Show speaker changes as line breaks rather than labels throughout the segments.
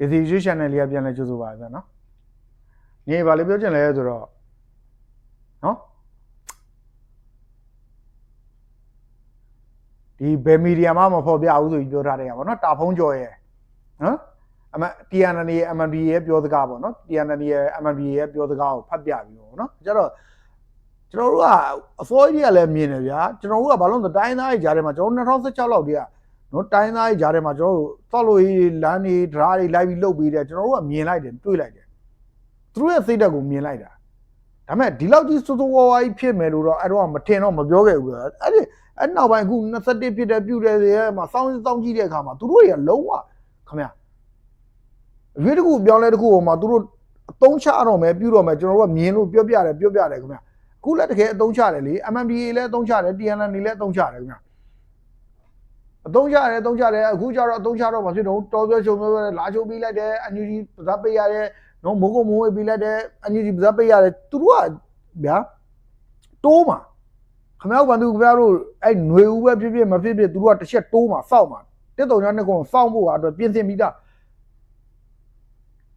ကစီရွှေ channel လေးကပြန်လဲကြိုးဆိုပါဗျာနော်ညီဘာလေးပြောချင်လဲဆိုတော့နော်ဒီဘယ်မီဒီယာမှမဖော်ပြဘူးဆိုပြီးပြောထားတယ်ကဗောနော်တာဖုံးကျော်ရဲ့နော်အမ TNN ရဲ့ MNB ရဲ့ပြောစကားပေါ့နော် TNN ရဲ့ MNB ရဲ့ပြောစကားကိုဖတ်ပြပြီးပေါ့နော်ကျတော့ကျွန်တော်တို့ကအစိုးရကလည်းမြင်တယ်ဗျာကျွန်တော်တို့ကဘာလို့လဲဆိုတော့တိုင်းသားကြီးကြားထဲမှာကျွန်တော်တို့2016လောက်တည်းက နော်တိုင်းသားကြီးကြားထဲမှာကျွန်တော်တို့သောက်လို့ရေးလမ်းတွေဓာတ်တွေလိုက်ပြီးလုတ်ပြီးတယ်ကျွန်တော်တို့ကမြင်လိုက်တယ်တွေးလိုက်တယ်သူတို့ရဲ့စိတ်ဓာတ်ကိုမြင်လိုက်တာဒါပေမဲ့ဒီလောက်ကြီးစိုးစိုးဝါးဝါးကြီးဖြစ်မယ်လို့တော့အဲ့တော့မထင်တော့မပြောခဲ့ဘူးဗျာအဲ့ဒီအဲ့နောက်ပိုင်းအခု21ဖြစ်တဲ့ပြုတ်တဲ့တွေမှာစောင်းစောင်းကြည့်တဲ့အခါမှာသူတို့တွေကလုံးဝခမရရွေးတစ်ခုပြောင်းလဲတစ်ခုပေါ်မှာသူတို့အတုံးချတော့မယ်ပြုတော့မယ်ကျွန်တော်တို့ကမြင်လို့ပြောပြတယ်ပြောပြတယ်ခင်ဗျအခုလည်းတကယ်အတုံးချတယ်လေ MMDA လည်းအတုံးချတယ် TNN လည်းအတုံးချတယ်ခင်ဗျ အတုံးချတယ်အတုံးချတယ်အခုကျတော့အတုံးချတော့မဖြစ်တော့တော်ပြောချုံပြောလာချိုးပြီးလိုက်တယ်အန်ယူဂျီပဇာပေးရတယ်နော်မိုးကုံမိုးဝေးပြီးလိုက်တယ်အန်ယူဂျီပဇာပေးရတယ်သူတို့ကဗျာတိုးမှာခမောက်ဘန်သူခင်ဗျားတို့အဲ့ຫນွေဦးပဲဖြစ်ဖြစ်မဖြစ်ဖြစ်သူတို့ကတစ်ချက်တိုးမှာစောက်မှာတက်တုံညာနှစ်ကုန်းစောင့်ဖို့အတွက်ပြင်ဆင်ပြီးသား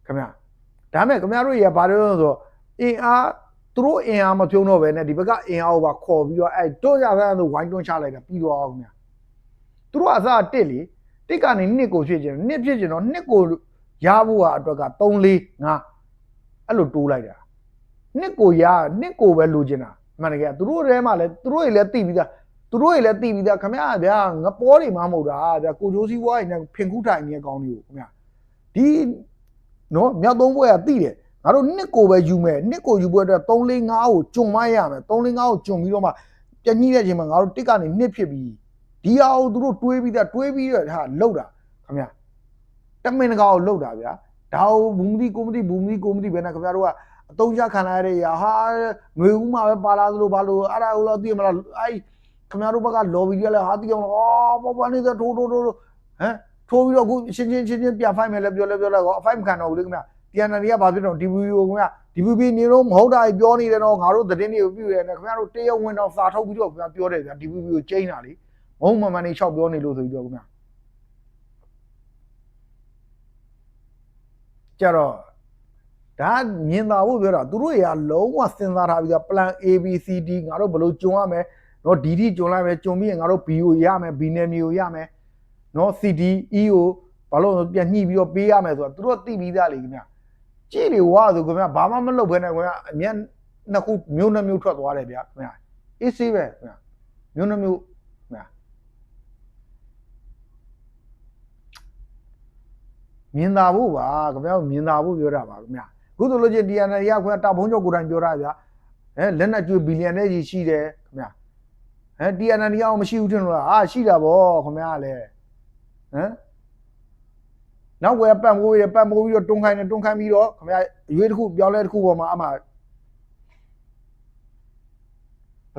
ခင်ဗျာဒါမဲ့ခင်ဗျားတို့ရဘာလို့လဲဆိုတော့အင်အားသူတို့အင်အားမဖြုံးတော့ပဲနဲ့ဒီဘက်ကအင်အားကိုပါခေါ်ပြီးတော့အဲ့တွန်းကြဆန်းဆိုဝိုင်းတွန်းချလိုက်တာပြီးတော့အောင်ခင်ဗျာ သူတို့ကအစားတစ်လေတစ်ကနေနှစ်ကိုဖြစ်ကျင်နှစ်ဖြစ်ကျင်တော့နှစ်ကိုရဖို့ကအတွက်က3 4 5အဲ့လိုတိုးလိုက်တာနှစ်ကိုရနှစ်ကိုပဲလိုချင်တာအမှန်တကယ်သူတို့ထဲမှာလည်းသူတို့တွေလည်းသိပြီးသားသူတို့တွေလည်းသိပြီးသားခင်ဗျာဗျာငပေါ်တွေမှမဟုတ်တာဗျာကိုဂျိုးစီးပွားတွေနဲ့ဖင်ခုထိုင်နေတဲ့ကောင်းတွေကိုခင်ဗျာဒီနော်မြောက်သုံးဘွဲကသိတယ်ငါတို့နှစ်ကိုပဲယူမယ်နှစ်ကိုယူဖို့အတွက်3 4 5ကိုဂျုံမရမယ်3 4 5ကိုဂျုံပြီးတော့မှပြညှိတဲ့အချိန်မှာငါတို့တစ်ကနေနှစ်ဖြစ်ပြီး ဒီဟာကိုသူတို့တွေးပြီးသားတွေးပြီးတော့ဟာလောက်တာခင်ဗျာတမင်တကာကိုလောက်တာဗျာဒါကိုဘူးမသိကိုမသိဘူးမသိကိုမသိပဲနဲ့ခင်ဗျားတို့ကအတုံးချခံလာရတဲ့ရာဟာငွေဦးမှာပဲပါလာသလိုဘာလို့အဲ့ဒါကိုတော့သိမလားအဲ့ခင်ဗျားတို့ဘက်က lobby ရလဲဟာသိအောင်လားအော်ပေါ်ပေါ်နေတဲ့ထိုးထိုးထိုးဟမ်ထိုးပြီးတော့အခုချင်းချင်းချင်းချင်းပြန်ဖိုက်မယ်လဲပြောလဲပြောလဲကောအဖိုက်မခံတော့ဘူးလေခင်ဗျာ TNN တွေကဘာဖြစ်တော့ DVB ကိုခင်ဗျာ DVB နေတော့မဟုတ်တာကြီးပြောနေတယ်တော့ငါတို့သတင်းတွေကိုပြည့်ရတယ်ခင်ဗျားတို့တရုတ်ဝင်တော့စာထုတ်ပြီးတော့ခင်ဗျာပြောတယ်ဗျာ DVB ကိုကျိန်းတာလေ မဟုတ်မှန်မှန်နေလျှောက်ပြောနေလို့ဆိုပြီးတော့ခင်ဗျာကြတော့ဒါမြင်သာဖို့ပြောတာသူတို့တွေကလုံးဝစဉ်းစားထားပြီးတော့ plan A B C D ငါတို့ဘယ်လိုကြုံရမလဲနော် DD ကြုံလိုက်မယ်ကြုံပြီးရင်ငါတို့ B ကိုရမယ် B နယ်မြေကိုရမယ်နော် CD E ကိုဘာလို့လဲပြန်ညှိပြီးတော့ပေးရမယ်ဆိုတာသူတို့ကသိပြီးသားလေခင်ဗျာကြည့်လေဝါဆိုခင်ဗျာဘာမှမလုပ်ဘဲနဲ့ခင်ဗျာအမျက်နှစ်ခုမျိုးနှမျိုးထွက်သွားတယ်ဗျာခင်ဗျာအေးဆေးပဲခင်ဗျာမျိုးနှမျိုးခင်ဗျာ မြင်သာဖို့ပါခင်ဗျာမြင်သာဖို့ပြောတာပါခင်ဗျာအခုဆိုလို့ချင်း DNA ရခွဲတာဘုံကျော်ကိုယ်တိုင်ပြောတာဗျာအဲလက်နဲ့ကျွေးဘီလီယံနဲ့ကြီးရှိတယ်ခင်ဗျာအဲ DNA ရအောင်မရှိဘူးထင်လို့လားအာရှိတာဗောခင်ဗျာလည်းဟမ်နောက်ွယ်ပတ်မိုးရပတ်မိုးပြီးတော့တွန်းခိုင်းတယ်တွန်းခိုင်းပြီးတော့ခင်ဗျာအရွေးတစ်ခုပြောင်းလဲတစ်ခုပေါ်မှာအမှ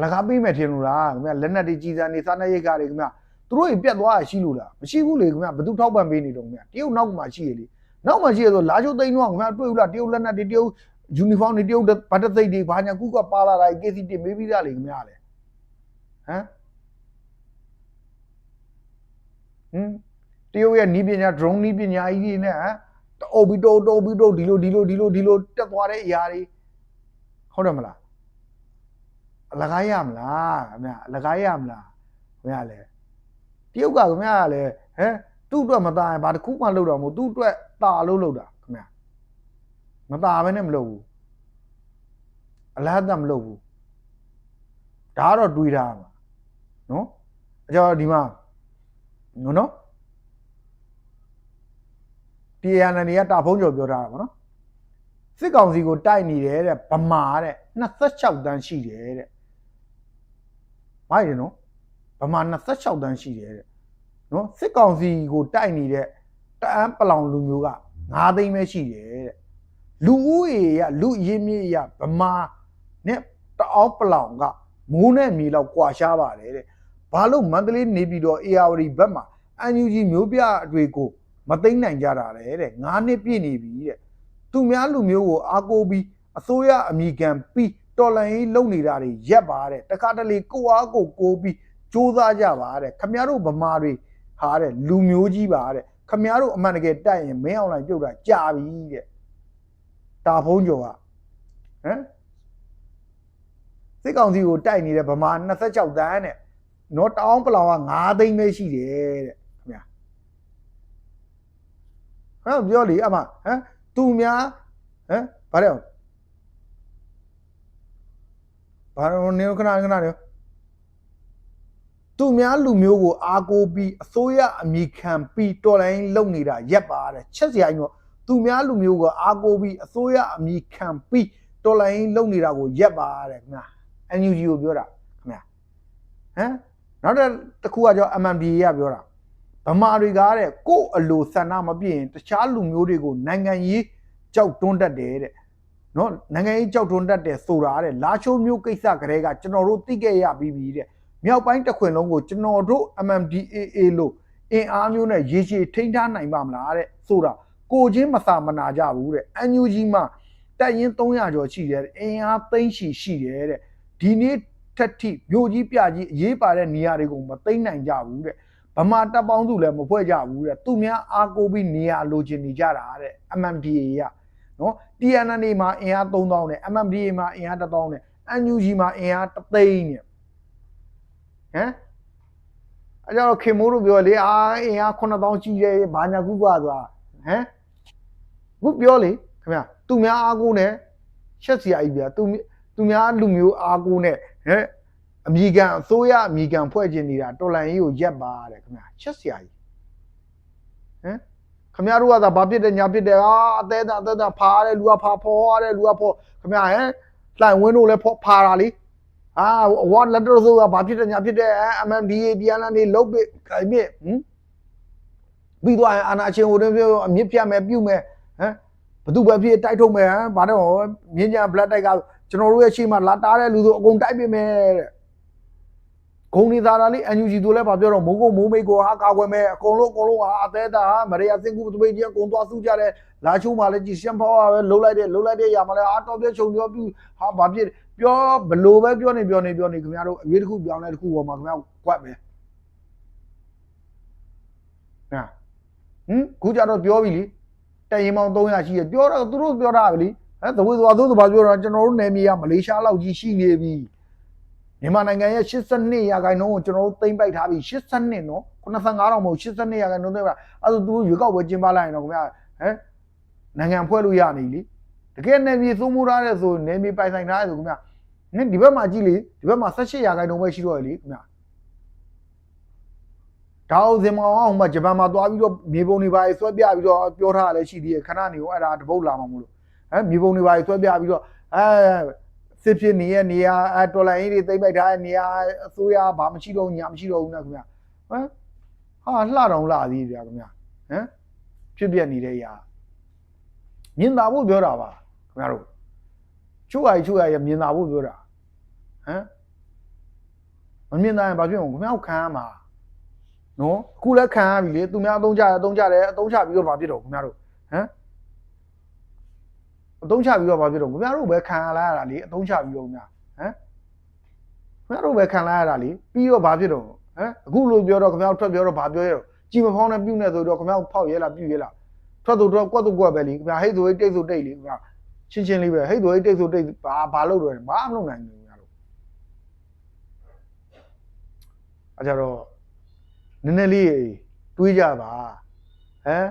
လကားပေးမယ်ထင်လို့လားခင်ဗျာလက်နက်တွေကြီးစံနေစားနေရိတ်ကားတွေခင်ဗျာ သူတို့ကြီးပြတ်သွားရရှိလို့လားမရှိဘူးလေခင်ဗျာဘသူထောက်ပံ့ပေးနေတော့ခင်ဗျာတရုတ်နောက်မှာရှိရလေနောက်မှာရှိရဆိုလာချိုသိန်းတော့ခင်ဗျာတွေ့ဘူးလားတရုတ်လက်နက်တွေတရုတ်ယူနီဖောင်းတွေတရုတ်ဗတ်တသိတ်တွေဘာညာကုကပါလာတာ KC တင်မေးပြီးသားလေခင်ဗျာလေဟမ်ဟမ်တရုတ်ရဲ့နီးပညာ drone နီးပညာကြီးတွေနဲ့ဟမ်တိုးပြီးတိုးတိုးပြီးတိုးဒီလိုဒီလိုဒီလိုဒီလိုတက်သွားတဲ့အရာတွေဟုတ်တယ်မလားအလကားရမလားခင်ဗျအလကားရမလားခင်ဗျလေ တရုတ်ကခင်ဗျကလည်းဟဲသူ့အတွက်မตายဘာတစ်ခုမှလုပ်တော့မဟုတ်သူ့အတွက်ตาလို့လုပ်တာခင်ဗျမตาပဲနဲ့မလုပ်ဘူးအလားတမလုပ်ဘူးဒါကတော့တွေးထားမှာနော်အကြောဒီမှာနော်နော် TNN တွေကတာဖုံးကျော်ပြောထားတာဗောနော်စစ်ကောင်စီကိုတိုက်နေတယ်တဲ့ဗမာတဲ့26တန်းရှိတယ်တဲ့မိုက်တယ်နော်ဗ မာ26တန်းရှိတယ်တဲ့နော်စစ်ကောင်စီကိုတိုက်နေတဲ့တအန်းပလောင်လူမျိုးက9သိန်းပဲရှိတယ်တဲ့လူဦးရေရလူရင်းမြစ်ရဗမာနဲ့တအောင်းပလောင်ကမိုးနဲ့မြေလောက်ကွာရှားပါတယ်တဲ့ဘာလို့မန္တလေးနေပြီးတော့ ARD ဘက်မှာ NUG မျိုးပြအတွေ့ကိုမသိမ့်နိုင်ကြတာလေတဲ့ငါးနှစ်ပြည့်နေပြီတဲ့သူများလူမျိုးကိုအားကိုးပြီးအစိုးရအမိခံပြီးတော်လန်ရေးလုပ်နေတာတွေရက်ပါတဲ့တခါတလေကိုအားကိုကိုးပြီး စူးစမ်းကြပါတဲ့ခမရတို့ဗမာတွေဟာတဲ့လူမျိုးကြီးပါတဲ့ခမရတို့အမှန်တကယ်တိုက်ရင်မင်းအောင်လိုက်ပြုတ်တာကြာပြီတဲ့တာဖုံးကျော်ကဟမ်စစ်ကောင်စီကိုတိုက်နေတဲ့ဗမာ26တန်းနဲ့နော်တောင်းပလောင်က9သိန်းပဲရှိတယ်တဲ့ခင်ဗျာဟမ်ပြောလေအမဟမ်သူများဟမ်ဗါတယ်ဘာလို့နေခဏခဏနေ သူများလူမျိုးကိုအားကိုးပြီးအစိုးရအမိခံပြီးတော်လိုင်းလုပ်နေတာရက်ပါတဲ့ချက်စရာကြီးတော့သူများလူမျိုးကိုအားကိုးပြီးအစိုးရအမိခံပြီးတော်လိုင်းလုပ်နေတာကိုရက်ပါတဲ့ခင်ဗျာ NUG ကိုပြောတာခင်ဗျာဟမ်နောက်တစ်ခုကကြော MMDA ကပြောတာဗမာတွေကတဲ့ကိုယ့်အလိုဆန္ဒမပြည့်ရင်တခြားလူမျိုးတွေကိုနိုင်ငံရေးကြောက်တွန်းတတ်တယ်တဲ့နော်နိုင်ငံရေးကြောက်တွန်းတတ်တယ်ဆိုတာတဲ့လာချိုးမျိုးကိစ္စကလေးကကျွန်တော်တို့သိခဲ့ရပြီးပြီတဲ့ မြောက်ပိုင်းတစ်ခွင်လုံးကိုကျွန်တော်တို့ MMDAA လို့အင်အားမျိုးနဲ့ရေရှည်ထိန်းထားနိုင်ပါမလားတဲ့ဆိုတာကိုချင်းမစာမနာကြဘူးတဲ့ NUG မှာတက်ရင်300ကျော်ရှိတယ်တဲ့အင်အားသိန်းရှိရှိတယ်တဲ့ဒီနေ့ထက်ထိမြို့ကြီးပြကြီးအရေးပါတဲ့နေရာတွေကိုမသိမ့်နိုင်ကြဘူးတဲ့ဗမာတပ်ပေါင်းစုလည်းမဖွဲ့ကြဘူးတဲ့သူများအားကိုးပြီးနေရာလိုချင်နေကြတာတဲ့ MMDA ကနော် TNN မှာအင်အား3000နဲ့ MMDA မှာအင်အား1000နဲ့ NUG မှာအင်အား3သိန်းနဲ့ ဟမ်အဲကြတော့ခင်မိုးတို့ပြောလေအာအင်အား9000ရှိတယ်ဘာညာကူကွာဆိုတာဟမ်ခုပြောလေခင်ဗျသူများအားကိုးနဲ့ရှက်စီယာကြီးဗျာသူသူများလူမျိုးအားကိုးနဲ့ဟဲ့အမိကန်အစိုးရအမိကန်ဖွဲ့ကျင်နေတာတော်လန်ကြီးကိုရက်ပါတဲ့ခင်ဗျာချက်စရာကြီးဟမ်ခင်ဗျားတို့ကသာဘာဖြစ်တယ်ညာဖြစ်တယ်အာအသေးတာအသေးတာဖားတယ်လူကဖားဖော်ရတယ်လူကဖော်ခင်ဗျာဟမ်လှိုင်ဝင်းတို့လည်းဖော်ဖားတာလी အာဝါလက်တော်ဆိုတာဘာဖြစ်တယ်ညာဖြစ်တယ် MMDA ပြန်လာနေလုတ်ပြီခိုင်မြဟမ်ပြီးသွားရင်အာနာချင်းဟိုတည်းပြောအမြင့်ပြတ်မယ်ပြုတ်မယ်ဟမ်ဘသူပဲဖြစ်တိုက်ထုတ်မယ်ဟမ်ဘာတော့မြင်းညာ black တိုက်ကကျွန်တော်တို့ရဲ့ရှေ့မှာလာတားတဲ့လူဆိုအကုန်တိုက်ပြမယ်တဲ့ဂုံနေသားတာလေး NUG တို့လည်းဗာပြောတော့မိုးကုတ်မိုးမိတ်ကိုဟာကာကွယ်မယ်အကုန်လုံးအကုန်လုံးဟာအသေးတာဟာမရေယာစင်ကူတပိတ်ကြီးအကုန်သွားစုကြတယ် လာချိုးမှလည်းကြည်ရှမ်းဖောက်ရပဲလှုပ်လိုက်တယ်လှုပ်လိုက်တဲ့ຢာမှလည်းအာတော်ပြချုံပြောပြဟာဗာဖြစ်ပြောဘလို့ပဲပြောနေပြောနေပြောနေခင်ဗျားတို့အရေးတစ်ခုပြောင်းလဲတစ်ခုပေါ်မှာခင်ဗျားကွက်မယ်ဟာဟင်ခုကြတော့ပြောပြီလीတရင်မောင်300ရှိရပြောတော့သူတို့ပြောတာပဲလीဟဲ့သဝေသွားသို့သဘာပြောတော့ကျွန်တော်တို့နယ်မြေကမလေးရှားလောက်ကြီးရှိနေပြီမြန်မာနိုင်ငံရဲ့82ရာခိုင်နှုန်းကိုကျွန်တော်တို့သိမ်းပိုက်ထားပြီ82နော်95တော့မဟုတ်82ရာခိုင်နှုန်းသိမ်းပါအဲ့ဒါသူတို့ရွေးကောက်ပွဲကျင်းပလိုက်ရင်တော့ခင်ဗျာဟမ် နိုင်ငံဖွဲ့လို့ရနေပြီတကယ်နယ်မြေစိုးမိုးထားတဲ့ဆိုနယ်မြေပိုင်ဆိုင်ထားတဲ့ဆိုခင်ဗျာနင်ဒီဘက်မှာကြည့်လေဒီဘက်မှာ18ရာခိုင်နှုန်းပဲရှိတော့ရလေခင်ဗျာဒါအောင်စင်မောင်အောင်မှဂျပန်မှာသွားပြီးတော့မြေပုံတွေပါဆွဲပြပြီးတော့ပြောထားရလဲရှိသေးတယ်ခဏနေရောအဲ့ဒါတပုတ်လာမှာမလို့ဟမ်မြေပုံတွေပါဆွဲပြပြီးတော့အဲစစ်ဖြစ်နေရဲ့နေရာအဲတော်လိုင်းကြီးတွေသိမ့်ပိုက်ထားတဲ့နေရာအစိုးရဘာမှရှိတော့ညာမရှိတော့ဘူးနော်ခင်ဗျာဟမ်ဟာလှတော်လှသေးဗျာခင်ဗျာဟမ်ဖြစ်ပြနေတဲ့ຢာ မြင်သာဖို့ပြောတာပါခင်ဗျားတို့ချို့ဟာချို့ဟာရမြင်သာဖို့ပြောတာဟမ်မမြင်သာရင်ဘာဖြစ်မလဲခင်ဗျားခံရမှာနော်အခုလည်းခံရပြီလေသူများအသုံးကြတယ်အသုံးကြတယ်အသုံးချပြီးတော့ဘာဖြစ်တော့ခင်ဗျားတို့ဟမ်အသုံးချပြီးတော့ဘာဖြစ်တော့ခင်ဗျားတို့ပဲခံရလာရတာလေအသုံးချပြီးတော့ခင်ဗျာဟမ်ခင်ဗျားတို့ပဲခံလာရတာလေပြီးတော့ဘာဖြစ်တော့ဟမ်အခုလိုပြောတော့ခင်ဗျားတို့ထွက်ပြောတော့ဘာပြောရတော့ကြည်မဖောင်းနဲ့ပြုတ်နေဆိုတော့ခင်ဗျားတို့ဖောက်ရဲလားပြုတ်ရဲလား ထွက်သူတော့ကွက်သူကွက်ပဲလေခင်ဗျာဟိတ်ဆိုတိတ်ဆိုတိတ်လေခင်ဗျာချင်းချင်းလေးပဲဟိတ်ဆိုတိတ်ဆိုတိတ်ဘာဘာလုပ်တော့ဘာမလုပ်နိုင်ဘူးခင်ဗျားတို့အဲကြတော့နည်းနည်းလေးတွေးကြပါဟမ်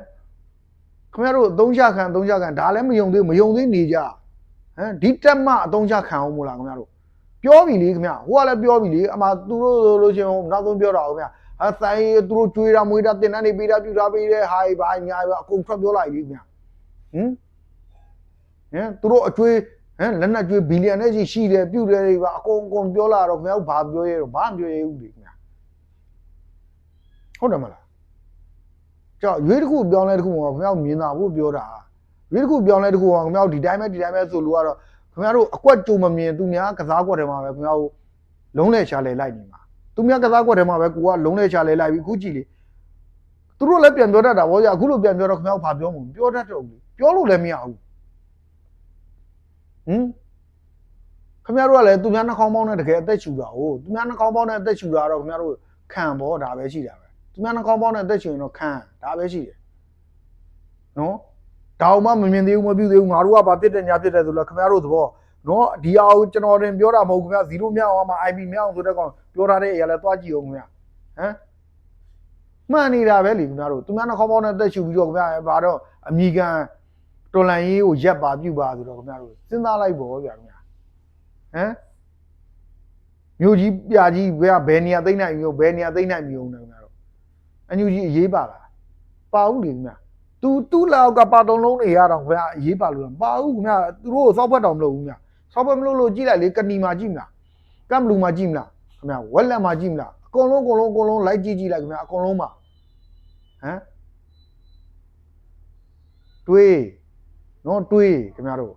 ခင်ဗျားတို့အသုံးချခံအသုံးချခံဒါလည်းမယုံသေးမယုံသေးနေကြဟမ်ဒီတက်မှအသုံးချခံအောင်မို့လားခင်ဗျားတို့ပြောပြီလေခင်ဗျာဟိုကလည်းပြောပြီလေအမှသူတို့ဆိုလို့ချင်းနောက်ဆုံးပြောတာဟုတ်ခင်ဗျာ အဆိုင်သူတို့ကြွေးတာမွေးတာတင်တန်းနေပေးတာပြူတာပေးတဲ့ဟာဘာညာပဲအကုန်ထွက်ပြောလိုက်ပြီခင်ဗျာဟမ်ဟမ်သူတို့အကျွေးဟမ်လက်နက်ကျွေးဘီလီယံနဲ့ရှိရှိတယ်ပြုတယ်တွေပါအကုန်အကုန်ပြောလာတော့ခင်ဗျားဘာပြောရဲတော့ဘာမပြောရဲဘူးလေခင်ဗျာဟုတ်တယ်မလားကြောက်ရွေးတစ်ခုပြောင်းလဲတစ်ခုကခင်ဗျားမြင်တာဖို့ပြောတာရွေးတစ်ခုပြောင်းလဲတစ်ခုကခင်ဗျားဒီတိုင်းပဲဒီတိုင်းပဲဆိုလို့ကတော့ခင်ဗျားတို့အကွက်ကြုံမမြင်သူများကစားကွက်ထဲမှာပဲခင်ဗျားတို့လုံးလဲရှာလဲလိုက်နေမှာ သူများကစားကွက်ထဲမှာပဲကိုကလုံးလဲရှာလဲလိုက်ပြီးအခုကြည့်လေသူတို့လည်းပြန်ပြောတတ်တာဗောကြာအခုလိုပြန်ပြောတော့ခင်ဗျားတို့ဘာပြောမှာပြောတတ်တော့ဘူးပြောလို့လည်းမရဘူးဟင်ခင်ဗျားတို့ကလည်းသူများနှာခေါင်းပေါင်းနဲ့တကယ်အသက်ရှူတာဟုတ်သူများနှာခေါင်းပေါင်းနဲ့အသက်ရှူတာတော့ခင်ဗျားတို့ခံဗောဒါပဲရှိတာပဲသူများနှာခေါင်းပေါင်းနဲ့အသက်ရှူရင်တော့ခံဒါပဲရှိတယ်နော်ဒါအောင်မှမမြင်သေးဘူးမပြုသေးဘူးငါတို့ကဘာဖြစ်တယ်ညာဖြစ်တယ်ဆိုတော့ခင်ဗျားတို့သဘော နော်ဒီအောင်ကျွန်တော်တင်ပြောတာမဟုတ်ဘူးခင်ဗျာ0မြောက်အောင်မှ IP မြောက်အောင်ဆိုတဲ့ကောင်ပြောထားတဲ့အရာလဲသွားကြည့်အောင်ခင်ဗျာဟမ်မှန်နေတာပဲလေခင်ဗျားတို့သူများနှခေါင်းပေါင်းနဲ့တက်ရှူပြီးတော့ခင်ဗျာဘာတော့အမိကန်တော်လန်ရေးကိုရက်ပါပြုတ်ပါဆိုတော့ခင်ဗျားတို့စဉ်းစားလိုက်ပေါ့ဗျာခင်ဗျာဟမ်မြို့ကြီးပြကြီးဘယ်ကဘယ်နေရာသိမ့်နိုင်မျိုးဘယ်နေရာသိမ့်နိုင်မျိုးနေခင်ဗျားတို့အညူကြီးအရေးပါလားပါဦးလေခင်ဗျာ तू သူ့လောက်ကပါတုံလုံးတွေရတော့ခင်ဗျာအရေးပါလို့မပါဘူးခင်ဗျာသူတို့ကိုစောက်ဘက်တော်မလုပ်ဘူးခင်ဗျာ စောက်ဘက်မလုပ်လို့ကြည့်လိုက်လေကဏီမှာကြည့်မလားကမ်ဘလူမှာကြည့်မလားခင်ဗျာဝက်လက်မှာကြည့်မလားအကုန်လုံးအကုန်လုံးအကုန်လုံးလိုက်ကြည့်ကြည့်လိုက်ခင်ဗျာအကုန်လုံးပါဟမ်တွေးနော်တွေးခင်ဗျားတို့